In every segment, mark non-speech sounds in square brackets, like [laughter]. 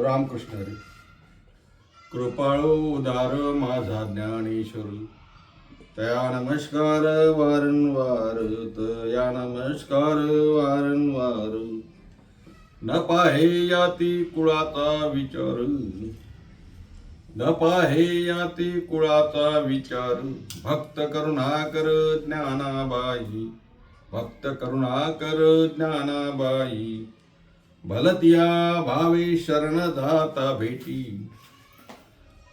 रामकृष्ण हरी कृपाळू उदार माझा ज्ञानेश्वर. तया नमस्कार वारंवार तया नमस्कार वारंवार. न पाहे याती कुळाचा विचार. न पाहे याती कुळाचा विचार. भक्त करुणाकर ज्ञानाबाई. भक्त करुणाकर ज्ञानाबाई. भलतिया भावे शरणदाता भेटी।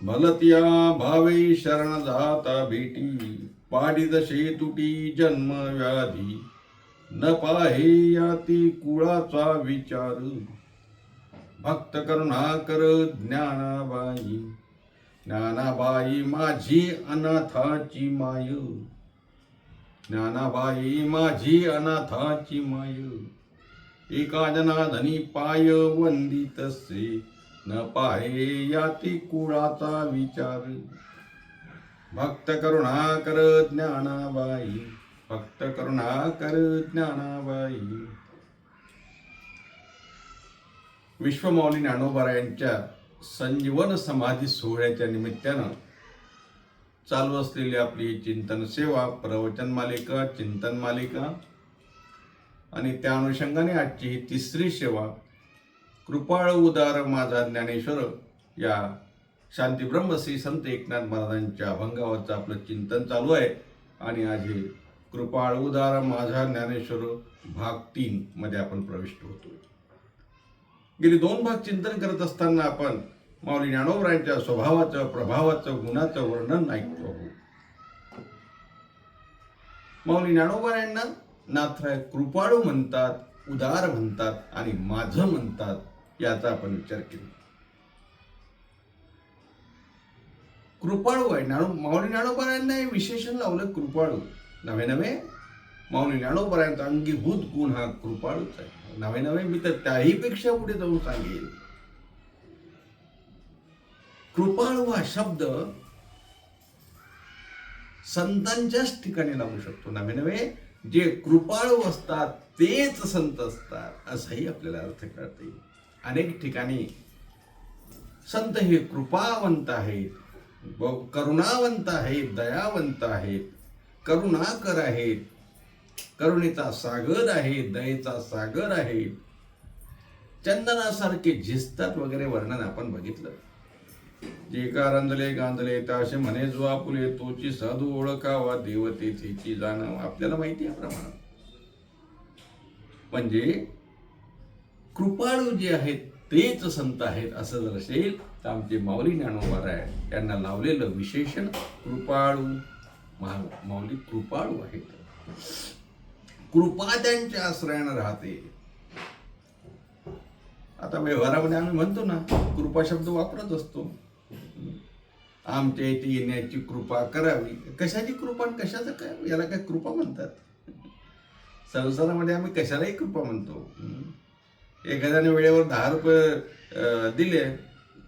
भलतिया भावे शरणदाता भेटी। पाडित शेतुटी जन्म व्याधी। न पाहे याती कुळाचा विचार। भक्त करुणाकर ज्ञानाबाई। ज्ञानाबाई माझी अनाथाची माय। ज्ञानाबाई माझी अनाथाची माय। एका जनाधनी पाय वंदितसे न पाहे याती कुळाचा विचार. भक्त करुणा कर ज्ञानाबाई. भक्त करुणा कर ज्ञानाबाई. विश्वमौली ज्ञानोबा यांच्या संजीवन समाधी सोहळ्याच्या निमित्तानं चालू असलेली आपली चिंतन सेवा प्रवचन मालिका चिंतन मालिका आणि त्या अनुषंगाने आजची ही तिसरी सेवा कृपाळ उदार माझा ज्ञानेश्वर या शांतीब्रह्म श्री संत एकनाथ महाराजांच्या अभंगावरचं आपलं चिंतन चालू आहे. आणि आज हे कृपाळ उदार माझा ज्ञानेश्वर भाग तीन मध्ये आपण प्रविष्ट होतो. गेली दोन भाग चिंतन करत असताना आपण माऊली ज्ञानोबरांच्या स्वभावाचं प्रभावाचं गुणाचं वर्णन ऐकतो आहोत. माऊली ज्ञानोबरायांना नाथराय कृपाळू म्हणतात उदार म्हणतात आणि माझं म्हणतात याचा आपण विचार केला. कृपाळू आहे. ज्ञानो माऊली ज्ञानोबरायांना हे विशेषण लावलं कृपाळू. नवे नवे माऊली ज्ञानोबरायांचा अंगीभूत गुण हा कृपाळूच आहे. नवे नवे मी तर त्याही पेक्षा पुढे जाऊन सांगेल कृपाळू हा शब्द संतांच्याच ठिकाणी लावू शकतो. नवे नवे जे कृपाळू असतात तेच संत असतात असाही आपल्याला अर्थ करता येईल अनेक ठिकाणी संत हे कृपावंत आहेत करुणावंत आहेत दयावंत आहेत करुणाकर आहेत करुणेचा सागर आहे दयेचा सागर आहे चंदनासारखे झिजतात वगैरे वर्णन आपण बघितलं. जे का रंजले गांजले असे म्हणे जो आपुले तोची साधू ओळखावा देवतेची जाणव. आपल्याला माहिती आहे प्रमाण म्हणजे कृपाळू जे आहेत तेच संत आहेत असं जर असेल तर आमचे माऊली ज्ञानोबार आहे त्यांना लावलेलं विशेषण कृपाळू महा- माऊली कृपाळू आहेत. कृपा त्यांच्या आश्रयानं राहते. आता व्यवहारामध्ये आम्ही म्हणतो ना कृपा शब्द वापरत असतो. आमच्या इथे येण्याची कृपा करावी. कशाची कृपा आणि कशाचं काय? याला काय कृपा म्हणतात? संसारामध्ये आम्ही कशालाही कृपा म्हणतो. एखाद्याने वेळेवर दहा रुपये दिले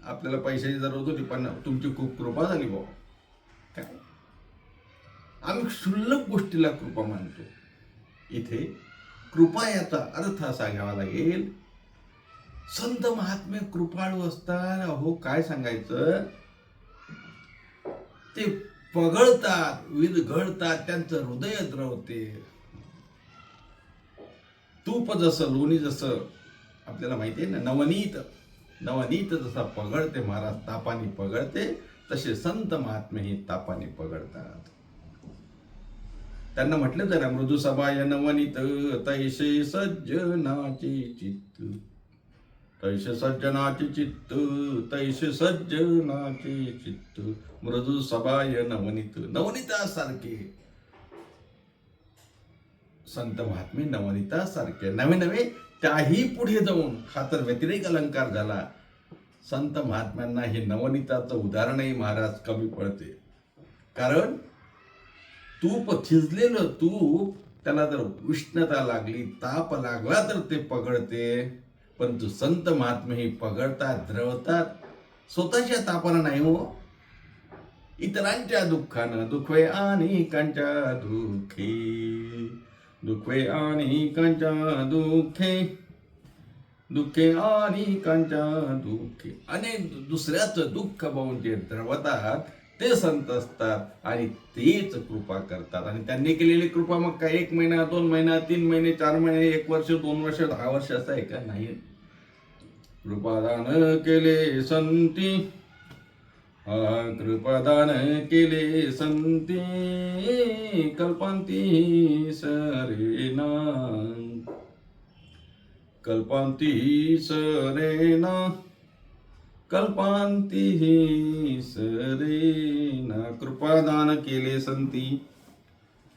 आपल्याला पैशाची जरूरत होती पण तुमची खूप कृपा झाली भाऊ. काय? आम्ही क्षुल्लक गोष्टीला कृपा मानतो इथे कृपा याचा अर्थ असा घ्यावा लागेल. संत महात्मे कृपाळू असतात अहो काय सांगायचं? ते पगळतात घडतात त्यांचं हृदय द्रवते. तूप जसं लोणी जसं आपल्याला माहिती आहे ना नवनीत नवनीत जसा पगळते महाराज तापाने पगळते तसे संत महात्मे हे तापाने पगळतात. त्यांना म्हटलं जरा मृदू या नवनीत तैसे सज्जनाचे चित्त. तैसे सज्जनाचे चित्त तैसे सज्जनाचे चित्त। मृदू सभाय नवनीत। नवनीतासारखे संत महात्मे नवनीतासारखे नवे नवे त्याही पुढे जाऊन हा तर व्यतिरेक अलंकार झाला. संत महात्म्यांना हे नवनीताचं उदाहरणही महाराज कमी पडते. कारण तूप थिजलेलं तूप त्याला जर उष्णता लागली ताप लागला तर ते पकडते परंतु संत महात्मे हे पगळतात द्रवतात स्वतःच्या तापाला नाही हो. इतरांच्या दुःखानं दुखवे आणि दुःखे. दुःखी दुखवे आणि कंच्या दुःखे. दुःखे अनेकांच्या दुःखे. अनेक दुसऱ्याचं दुःख पाहून जे द्रवतात ते संत असतात आणि तेच कृपा करतात. आणि त्यांनी केलेली कृपा मग काय? एक महिना दोन महिना तीन महिने चार महिने एक वर्ष दोन वर्ष दहा वर्ष असं आहे का? नाही. कृपादान केले संती. कृपादान केले संती. कल्पांती सरेना. कल्पांती सरेना. कल्पांती सरेना कृपादान केले संती.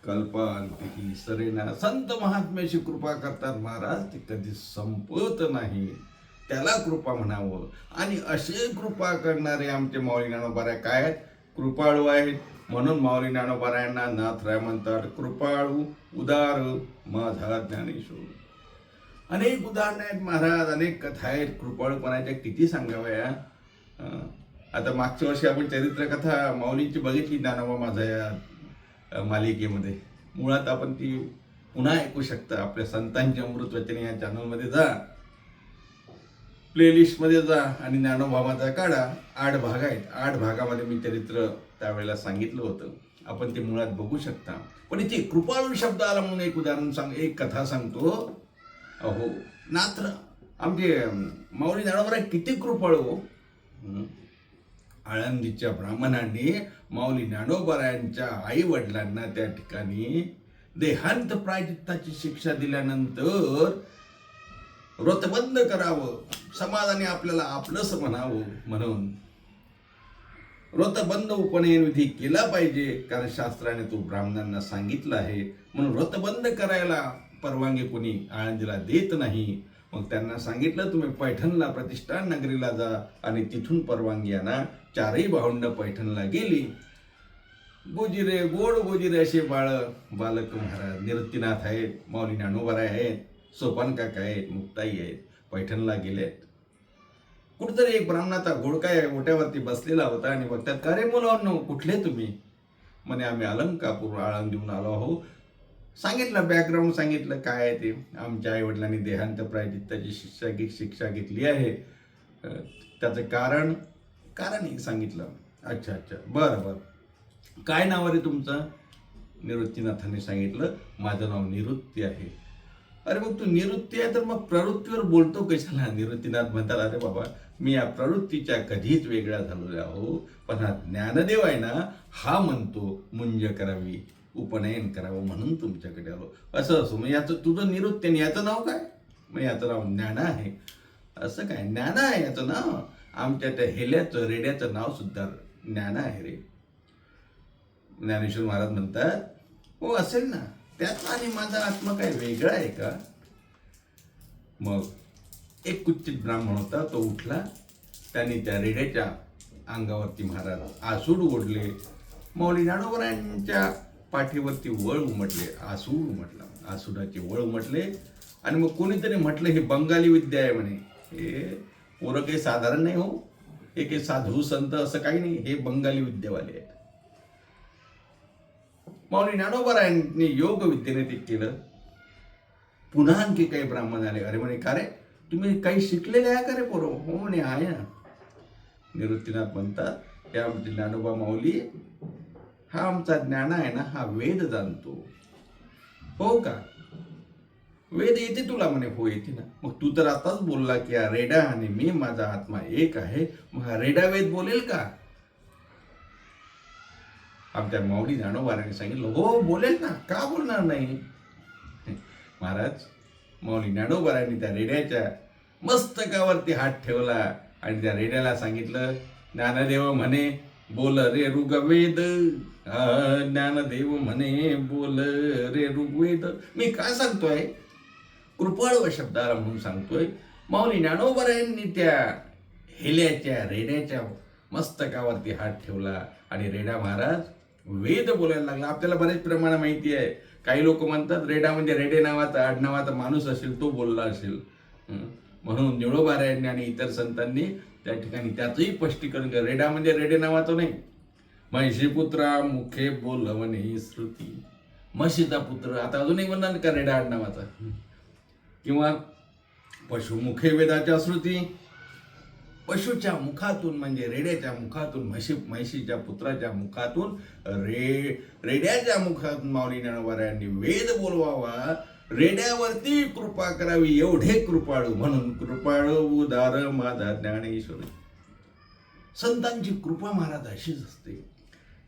कल्पांती सरेना संत महात्म्याची कृपा करतात महाराज ती कधी संपत नाही. त्याला कृपा म्हणावं. आणि असे कृपा करणारे आमचे माऊली ज्ञानोबाराय काय आहेत? कृपाळू आहेत. म्हणून माऊली ज्ञानोबारायांना नाथराय म्हणतात कृपाळू उदार माझा ज्ञानेश्वर. अनेक उदाहरणं आहेत महाराज अनेक कथा आहेत. कृपाळूपणाच्या किती सांगाव्या आता मागच्या वर्षी आपण चरित्रकथा माऊलींची बघितली ज्ञानोबा माझा या मालिकेमध्ये. मुळात आपण ती पुन्हा ऐकू शकता. आपल्या संतांच्या अमृत वचने या चॅनलमध्ये जा. प्लेलिस्टमध्ये जा आणि ज्ञानोबामाचा काढा. आठ भाग आहेत. आठ भागामध्ये मी चरित्र त्यावेळेला सांगितलं होतं. आपण ते मुळात बघू शकता. पण इथे कृपाळू शब्द आला म्हणून एक उदाहरण सांग एक कथा सांगतो. अहो नात्र आमचे माऊली ज्ञानोबा किती कृपाळू हो. आळंदीच्या ब्राह्मणांनी माऊली ज्ञानोबरायांच्या आई वडिलांना त्या ठिकाणी देहांत प्रायचित्ताची शिक्षा दिल्यानंतर व्रतबंद करावं समाजाने आपल्याला आपलंच म्हणावं म्हणून व्रतबंद उपनयन विधी केला पाहिजे कारण शास्त्राने तो ब्राह्मणांना सांगितलं आहे म्हणून व्रतबंद करायला परवानगी कोणी आळंदीला देत नाही. मग त्यांना सांगितलं तुम्ही पैठणला प्रतिष्ठान नगरीला जा आणि तिथून परवानगी आणा. चारही भावंड पैठणला गेली. गोजिरे गोड गोजिरे असे बाळ बालक महाराज निवृत्तीनाथ आहेत माऊली ज्ञानोबाराय आहेत सोपान काका आहेत मुक्ताई आहेत पैठणला गेलेत. कुठतरी एक ब्राह्मणाचा घोडकाय ओट्यावरती बसलेला होता आणि बघतात का रे मुलांनो कुठले तुम्ही? म्हणे आम्ही अलंकापूर आळंदीहून देऊन आलो आहो सांगितलं बॅकग्राऊंड सांगितलं काय आहे ते. आमच्या आईवडिलांनी देहांत प्रायचित्ताची शिक्षा घे शिक्षा घेतली आहे. त्याचं कारण कारणही सांगितलं. अच्छा अच्छा. बरं बरं. काय नाव आहे रे तुमचं? निवृत्तीनाथाने सांगितलं. माझं नाव निवृत्ती आहे. अरे मग तू निवृत्ती आहे तर मग प्रवृत्तीवर बोलतो कशाला? निवृत्तीनाथ म्हणतात अरे बाबा मी या प्रवृत्तीच्या कधीच वेगळा झालेलो आहो. पण हा ज्ञानदेव आहे ना हा म्हणतो मुंज करावी. उपनयन करावं म्हणून तुमच्याकडे आलो. असं असो मग याचं तुझं निवृत्ती आणि याचं नाव काय? मग याचं नाव ज्ञान आहे. असं काय? ज्ञान आहे याचं नाव. आमच्या त्या हेल्याचं रेड्याचं नाव सुद्धा ज्ञान आहे रे. ज्ञानेश्वर महाराज म्हणतात हो असेल ना. त्याचा आणि माझा आत्मा काय वेगळा आहे का? मग एक कुच्चित ब्राह्मण होता तो उठला. त्यांनी त्या रेड्याच्या अंगावरती महाराज आसूड ओढले. मौली ज्ञानोबरांच्या पाठीवरती वळ उमटले आसू उमटला आसूडाचे वळ उमटले. आणि मग कोणीतरी म्हटलं हे बंगाली विद्या आहे म्हणे. हे पोरं काही साधारण नाही हो. हे काही साधू संत असं काही नाही. हे बंगाली विद्यावाले आहेत. माऊली ज्ञानोबरायांनी योग विद्येने ते केलं. पुन्हा आणखी काही ब्राह्मण आले. अरे म्हणे का रे? तुम्ही काही शिकलेले आहे का रे पोरं? हो म्हणे आहे ना. निवृत्तीनाथ म्हणतात त्या ज्ञानोबा माऊली हा आमचा ज्ञान आहे ना हा वेद जाणतो. हो का? वेद येते तुला म्हणे हो येते ना. मग तू तर आताच बोलला की हा रेडा आणि मी माझा आत्मा एक आहे. मग हा रेडा वेद बोलेल का? आमच्या माऊली ज्ञानोबाराने सांगितलं हो बोलेल ना. का बोलणार नाही? महाराज माऊली ज्ञानोबारांनी त्या रेड्याच्या मस्तकावरती हात ठेवला आणि त्या रेड्याला सांगितलं ज्ञानदेव म्हणे बोल रे ऋग्वेद ज्ञानदेव म्हणे बोल रे ऋग्वेद. मी काय सांगतोय? व शब्दाला म्हणून सांगतोय माऊली ज्ञानोबारायांनी त्या हेल्याच्या रेड्याच्या मस्तकावरती हात ठेवला आणि रेडा महाराज वेद बोलायला लागला. आपल्याला बरेच प्रमाणात माहिती आहे. काही लोक म्हणतात रेडा म्हणजे रेडे नावाचा आडनावाचा माणूस असेल तो बोलला असेल. म्हणून निळोबारायांनी आणि इतर संतांनी त्या ठिकाणी त्याचंही स्पष्टीकरण रेडा म्हणजे रेडे नावाचं नाही. महिषीपुत्रा मुखे बोलवणे श्रुती. म्हशीचा पुत्र आता अजूनही म्हणणार का रेडा आडनावाचा किंवा पशुमुखे वेदाच्या श्रुती. पशुच्या मुखातून म्हणजे रेड्याच्या मुखातून म्हशी म्हशीच्या पुत्राच्या मुखातून रे रेड्याच्या मुखातून माऊली ज्ञानोबारायांनी वेद बोलवावा. रेड्यावरती कृपा करावी एवढे कृपाळू म्हणून. कृपाळू उदार माझा ज्ञानेश्वर. संतांची कृपा महाराज अशीच असते.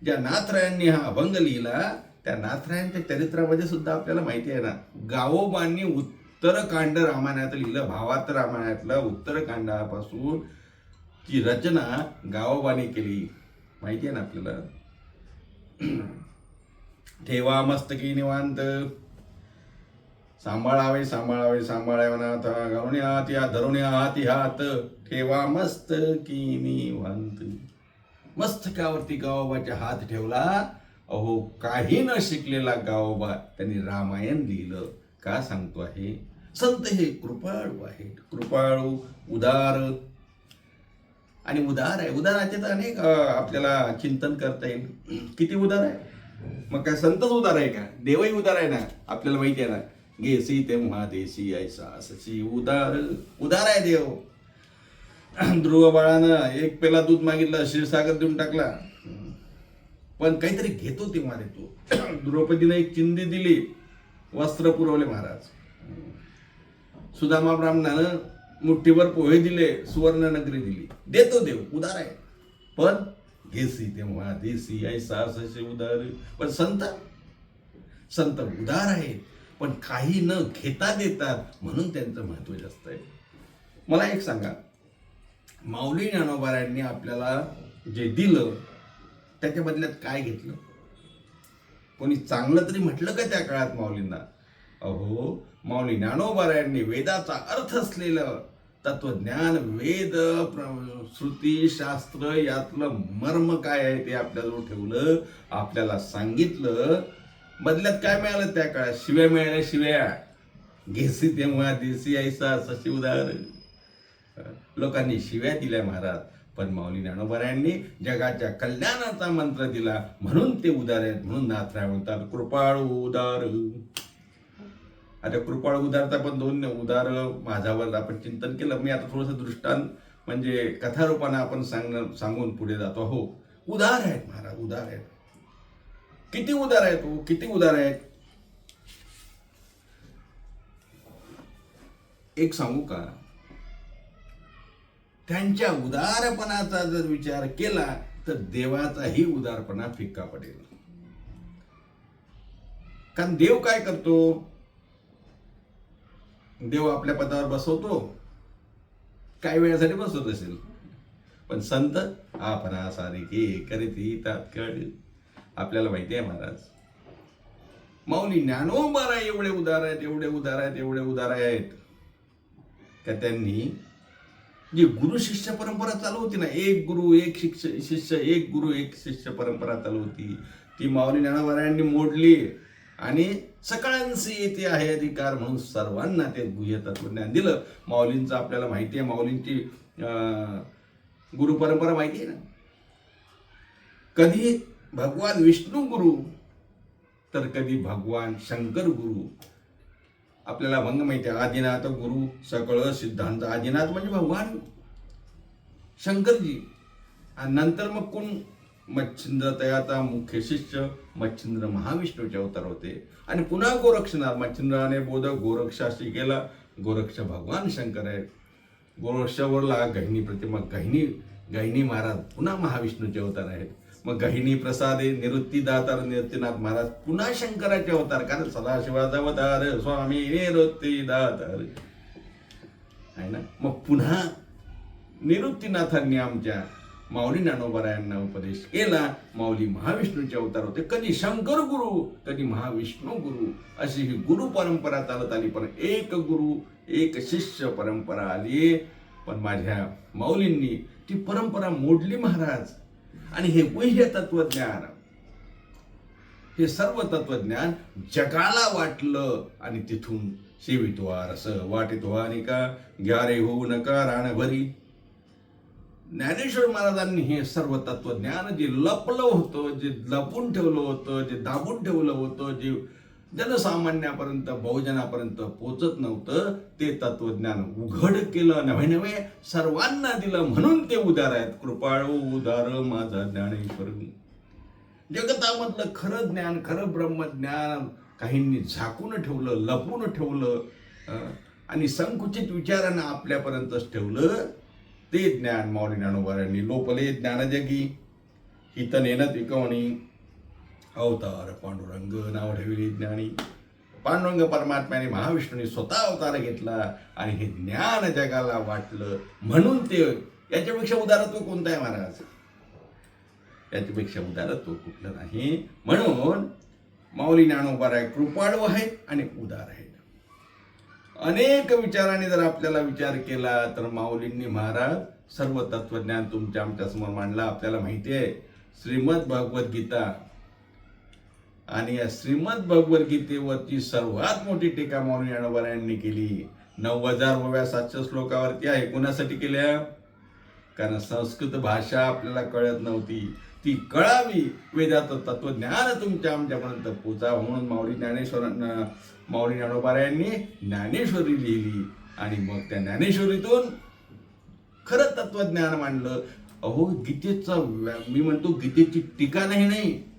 ज्या नाथरायांनी हा अभंग लिहिला त्या नाथरायांच्या चरित्रामध्ये सुद्धा आपल्याला माहिती आहे ना गावोबांनी उत्तरकांड रामायणात लिहिलं भावात रामायणातलं उत्तरकांडापासून ती रचना गावोबाने केली. माहिती आहे ना आपल्याला? [clears throat] ठेवा मस्तकी निवांत. सांभाळावे सांभाळावे सांभाळावे नाथ घालून हात या धरून हाती हात ठेवा मस्त की निवांत मस्तकावरती गावोबाच्या हात ठेवला. अहो काही न शिकलेला गावोबा त्यांनी रामायण लिहिलं. का सांगतो आहे? संत हे कृपाळू आहेत. कृपाळू उदार. आणि उदार आहे. उदाराचे तर अनेक आपल्याला चिंतन करता येईल. किती उदार आहे? मग काय संतच उदार आहे का? देवही उदार आहे ना? आपल्याला माहिती आहे ना? घेसी तेव्हा देशी ऐसा सची उदार उदार आहे देव ध्रुव बाळानं एक पेला दूध मागितलं क्षीरसागर देऊन टाकला पण काहीतरी घेतो तेव्हा देतो द्रौपदीनं एक चिंदी दिली वस्त्र पुरवले महाराज सुदामा ब्राह्मणानं मुठ्ठीभर पोहे दिले सुवर्ण नगरी दिली देतो देव उदार आहे पण घेसी तेव्हा देसी ऐसा ससे उदार पण संत संत उदार आहेत पण काही न घेता देतात म्हणून त्यांचं महत्त्व जास्त आहे. मला एक सांगा. माऊली ज्ञानोबारायांनी आपल्याला जे दिलं त्याच्या बदल्यात काय घेतलं? कोणी चांगलं तरी म्हटलं का त्या काळात माऊलींना? अहो माऊली ज्ञानोबारायांनी वेदाचा अर्थ असलेलं तत्वज्ञान वेद श्रुती शास्त्र यातलं मर्म काय आहे ते आपल्याजवळ ठेवलं आपल्याला सांगितलं बदल्यात काय मिळालं त्या काळात? शिव्या मिळाल्या शिव्या. घेसी तेव्हा देसी ऐसा सशी उदार लोकांनी शिव्या दिल्या महाराज पण माऊली ज्ञानोबरायांनी जगाच्या कल्याणाचा मंत्र दिला. म्हणून ते उदार आहेत म्हणून नाथराय म्हणतात कृपाळू उदार. आता कृपाळ उदारता पण दोन उदार माझ्यावर आपण चिंतन केलं. मी आता थोडंसं दृष्टांत म्हणजे कथारूपानं आपण सांगणं सांगून पुढे जातो. हो उदार आहेत महाराज उदार आहेत. किती उदार आहेत तू? किती उदार आहेत एक सांगू का? त्यांच्या उदारपणाचा जर विचार केला तर देवाचाही उदारपणा फिक्का पडेल. कारण देव काय करतो? देव आपल्या पदावर बसवतो. काही वेळासाठी बसवत असेल. पण संत आपणा सारिके करीती तात्काळ आपल्याला माहिती आहे महाराज. माऊली ज्ञानोबारा एवढे उदार आहेत एवढे उदार आहेत एवढे उदार आहेत. का त्यांनी जी गुरु शिष्य परंपरा चालू होती ना एक गुरु एक शिष्य शिष्य एक गुरु एक शिष्य परंपरा चालू होती. ती माऊली ज्ञानोबारायांनी मोडली आणि सकाळांशी येते आहे अधिकार म्हणून सर्वांना ते गुह्य तत्वज्ञान दिलं. माऊलींचं आपल्याला माहिती आहे माऊलींची गुरु परंपरा माहिती आहे ना? कधी भगवान विष्णू गुरु तर कधी भगवान शंकर गुरु. आपल्याला भंग माहिती आहे आदिनाथ गुरु सकळ सिद्धांत आदिनाथ म्हणजे भगवान शंकरजी. आणि नंतर मग कोण? मच्छिंद्र तयाचा मुख्य शिष्य मच्छिंद्र महाविष्णूचे अवतार होते. आणि पुन्हा गोरक्षनाथ मच्छिंद्राने बोध गोरक्षाशी केला. गोरक्ष भगवान शंकर आहेत. गोरक्षावरला गहिनी प्रतिमा गहिनी गहिनी महाराज पुन्हा महाविष्णूचे अवतार आहेत. मग गहिनी प्रसादे निवृत्ती दातार निवृत्तीनाथ महाराज पुन्हा शंकराचे अवतार. कारण सदाशिवाचा अवतार स्वामी निवृत्ती दातार आहे ना? मग पुन्हा निवृत्तीनाथांनी आमच्या माऊली ज्ञानोबरायांना उपदेश केला. माऊली महाविष्णूचे अवतार होते. कधी शंकर गुरु कधी महाविष्णू गुरु. अशी ही गुरु परंपरा चालत आली. पण एक गुरु एक शिष्य परंपरा आली. पण माझ्या माऊलींनी ती परंपरा मोडली महाराज. आणि हे गुह्य तत्वज्ञान हे सर्व तत्वज्ञान जगाला वाटलं आणि तिथून सेवित्वा रस वाटित्वा आणि का ग्यारे होऊ नका राणभरी ज्ञानेश्वर महाराजांनी हे सर्व तत्वज्ञान जे लपलं होतं जे लपून ठेवलं होतं जे दाबून ठेवलं होतं जे जनसामान्यापर्यंत बहुजनापर्यंत पोचत नव्हतं. ते तत्वज्ञान उघड केलं. नव्हे नव्हे सर्वांना दिलं म्हणून ते उदार आहेत. कृपाळू उदार माझा ज्ञानेश्वर जगतामधलं खरं ज्ञान खरं ब्रह्मज्ञान काहींनी झाकून ठेवलं लपून ठेवलं आणि संकुचित विचारानं आपल्यापर्यंतच ठेवलं ते ज्ञान मौली ज्ञानोबारांनी लोपले ज्ञानजगी. हित नेनत विकवणी अवतार पांडुरंग नाव ठेवली ज्ञानी. पांडुरंग परमात्म्याने महाविष्णूने स्वतः अवतार घेतला आणि हे ज्ञान जगाला वाटलं म्हणून ते याच्यापेक्षा उदारत्व कोणतं आहे महाराज? याच्यापेक्षा उदारत्व कुठलं नाही. म्हणून माऊली ज्ञानोबार आहे कृपाळू आहेत आणि उदार आहेत अनेक विचाराने जर आपल्याला विचार केला तर माऊलींनी महाराज सर्व तत्वज्ञान तुमच्या आमच्यासमोर मांडला. आपल्याला माहिती आहे श्रीमद भगवद्गीता आणि या श्रीमद भगवद्गीतेवरची सर्वात मोठी टीका माऊली ज्ञानोबा यांनी केली. नऊ हजार वव्या सातशे श्लोकावरती आहे. कोणासाठी केल्या? कारण संस्कृत भाषा आपल्याला कळत नव्हती. ती कळावी. वेदाचं तत्वज्ञान तुमच्या आमच्यापर्यंत पोचा म्हणून माऊली ज्ञानेश्वरांना माऊली ज्ञानोबारायांनी ज्ञानेश्वरी लिहिली. आणि मग त्या ज्ञानेश्वरीतून खरं तत्वज्ञान मांडलं. अहो गीतेचा व्या- मी म्हणतो गीतेची टीका नाही नाही.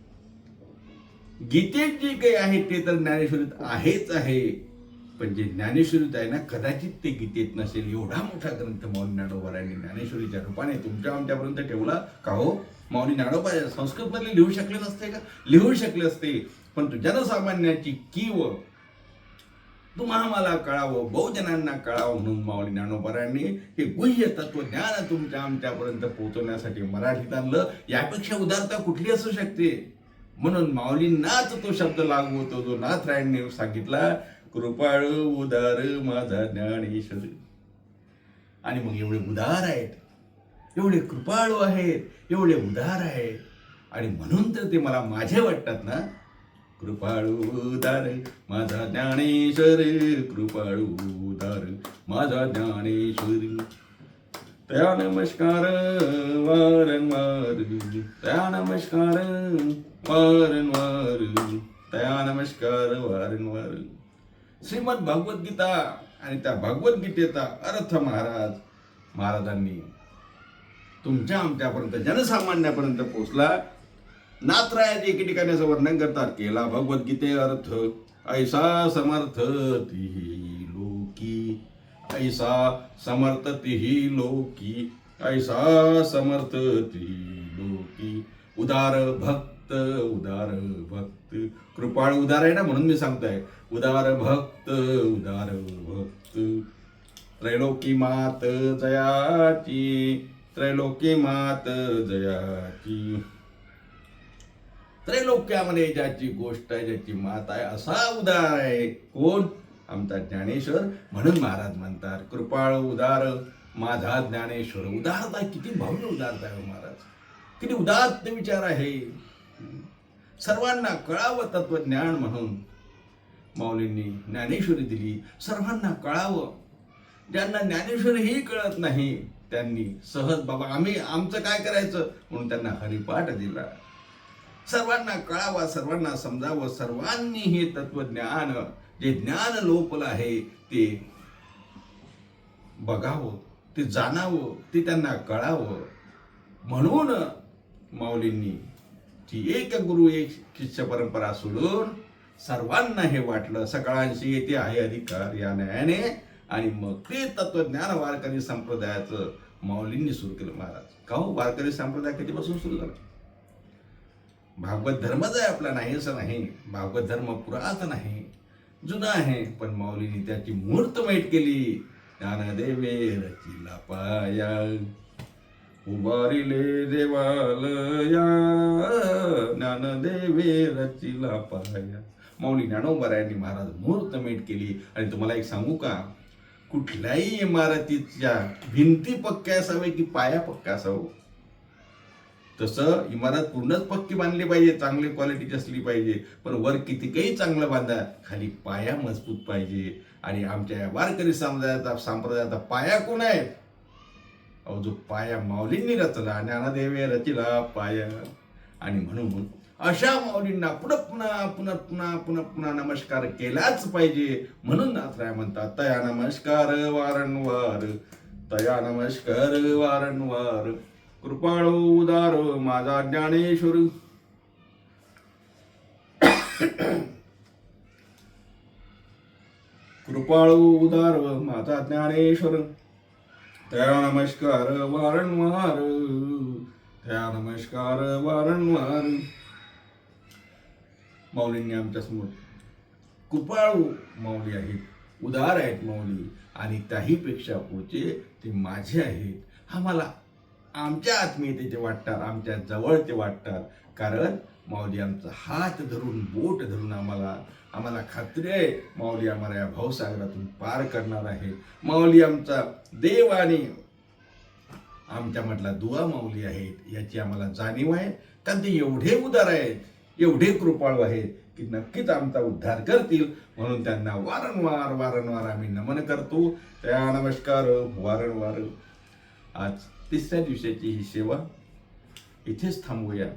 गीतेत जे काही आहे ते तर ज्ञानेश्वरीत आहेच आहे. पण जे ज्ञानेश्वरीत आहे ना कदाचित ते गीतेत नसेल. एवढा मोठा ग्रंथ मौली ज्ञानोबारांनी ज्ञानेश्वरीच्या रूपाने तुमच्या आमच्यापर्यंत ठेवला का हो? मौली ज्ञानोबा संस्कृतमध्ये लिहू शकले नसते का? लिहू शकले असते. पण तू जनसामान्याची कीव तुम्हा मला कळावं बहुजनांना कळावं म्हणून माऊली ज्ञानोबारांनी हे गुह्य तत्वज्ञान तुमच्या आमच्यापर्यंत पोहोचवण्यासाठी मराठीत आणलं. यापेक्षा उदारता कुठली असू शकते? म्हणून माऊलींनाच तो शब्द लागू होतो जो नाथरायांनी सांगितला कृपाळ उदार माझा ज्ञानेश्वर आणि मग एवढे उदार आहेत एवढे कृपाळू आहेत एवढे उदार आहेत. आणि म्हणून तर ते मला माझे वाटतात ना कृपाळू उदार माझा ज्ञानेश्वर कृपाळू उदार माझा ज्ञानेश्वर त्या नमस्कार वारंवार त्या नमस्कार वारंवार तया नमस्कार वारंवार श्रीमद भगवद्गीता आणि त्या भगवद्गीतेचा अर्थ महाराज महाराजांनी तुमच्या आमच्यापर्यंत जनसामान्यापर्यंत पोचला नाथरायाचे एके ठिकाणी असं वर्णन करतात केला भगवद्गीते अर्थ ऐसा समर्थ तिही लोकी. ऐसा समर्थ तिही लोकी ऐसा समर्थ ती लोकी. उदार भक्त उदार भक्त. कृपाळ उदार आहे ना म्हणून मी सांगतोय. उदार भक्त उदार भक्त. त्रैलोकी मात जयाची त्रैलोकी मात जयाची. त्रैलोक्यामध्ये ज्याची गोष्ट आहे ज्याची मात आहे असा उदार आहे. कोण? आमचा ज्ञानेश्वर म्हणून महाराज म्हणतात कृपाळ उदार माझा ज्ञानेश्वर उदारता किती भव्य उदारता आहे हो महाराज. किती उदात्त विचार आहे. सर्वांना कळावं तत्वज्ञान म्हणून. माऊलींनी ज्ञानेश्वरी दिली. सर्वांना कळावं. ज्यांना ज्ञानेश्वरीही कळत नाही त्यांनी सहज बाबा आम्ही आमचं काय करायचं? म्हणून त्यांना हरिपाठ दिला. सर्वांना कळावा सर्वांना समजावं सर्वांनी हे तत्वज्ञान जे ज्ञान लोपलं आहे ते बघावं ते जाणावं ते त्यांना कळावं. म्हणून माऊलींनी ती एक गुरु एक शिष्य परंपरा सोडून सर्वांना हे वाटलं. सकाळांशी येते आहे अधिकार या न्यायाने आणि मग ते तत्वज्ञान वारकरी संप्रदायाचं माऊलींनी सुरू केलं महाराज. का हो? वारकरी संप्रदाय कधीपासून सुरू झाला? भागवत धर्मच आहे आपला नाही असं नाही. भागवत धर्म पुरातन आहे जुना आहे. पण माऊलीने त्याची मूर्तमेट केली. ज्ञानदेवे रचिला पाया. उभारिले देवालया ज्ञानदेवे रचिला पाया. माऊली ज्ञानोबरायांनी महाराज मुहूर्तमेट केली. आणि तुम्हाला एक सांगू का? कुठल्याही इमारतीच्या भिंती पक्क्या असावे की पाया पक्का असावं? तसं इमारत पूर्णच पक्की बांधली पाहिजे चांगली क्वालिटीची असली पाहिजे. पण वर कितीकही चांगलं बांधा खाली पाया मजबूत पाहिजे. आणि आमच्या या वारकरी समुदायाचा संप्रदायाचा पाया कोण आहे? अहो जो पाया माऊलींनी रचला ज्ञानदेवे रचिला पाया आणि म्हणून अशा माऊलींना पुन्हा पुन्हा पुन्हा पुन्हा पुन्हा पुन्हा नमस्कार केलाच पाहिजे म्हणून नाथराय म्हणतात तया नमस्कार वारंवार तया नमस्कार वारंवार कृपाळू उदार माझा ज्ञानेश्वर कृपाळू उदार माझा ज्ञानेश्वर त्या नमस्कार वारंवार त्या नमस्कार वारंवार माऊलींनी आमच्यासमोर कृपाळू माऊली आहेत उदार आहेत माऊली आणि त्याहीपेक्षा पुढचे ते माझे आहेत. आम्हाला आमच्या आत्मीयतेचे वाटतात आमच्या जवळचे वाटतात. कारण माऊली आमचा हात धरून बोट धरून आम्हाला आम्हाला खात्री आहे माऊली आम्हाला या भावसागरातून पार करणार आहे. माऊली आमचा देव आणि आमच्यामधला दुवा माऊली आहेत याची आम्हाला जाणीव आहे. कारण ते एवढे उदार आहेत एवढे कृपाळू आहेत की नक्कीच आमचा उद्धार करतील. म्हणून त्यांना वारंवार वारंवार आम्ही नमन करतो. त्या नमस्कार वारंवार. आज तिसऱ्या दिवसाची ही सेवा. इथेच थांबूया.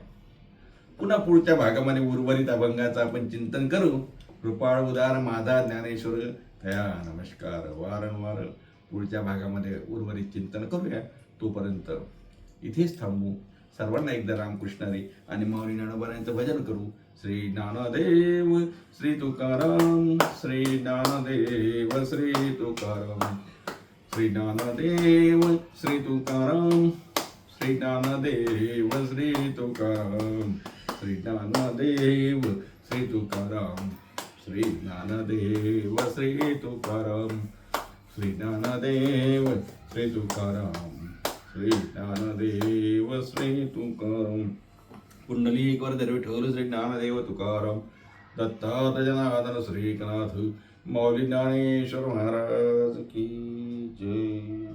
पुन्हा पुढच्या भागामध्ये उर्वरित अभंगाचं आपण चिंतन करू. कृपाळ उदार माझा ज्ञानेश्वर तया नमस्कार वारंवार पुढच्या भागामध्ये उर्वरित चिंतन करूया. तोपर्यंत इथेच थांबू. सर्वांना एकदा रामकृष्णारी आणि माऊली ज्ञानोबारायांचं भजन करू. श्री ज्ञानदेव श्री तुकाराम श्री ज्ञानदेव श्री तुकाराम. श्री ज्ञानदेव श्री तुकाराम. श्री ज्ञानदेव श्री तुकाराम. श्री ज्ञानदेव श्री तुकाराम श्री ज्ञानदेव श्री तुकाराम श्री ज्ञानदेव श्री तुकाराम श्री ज्ञानदेव श्री तुकाराम पुंडलीकर ठेवलं श्री ज्ञानदेव तुकाराम. दत्तात जनादन श्रीकनाथ मौली ज्ञानेश्वर महाराज की जय.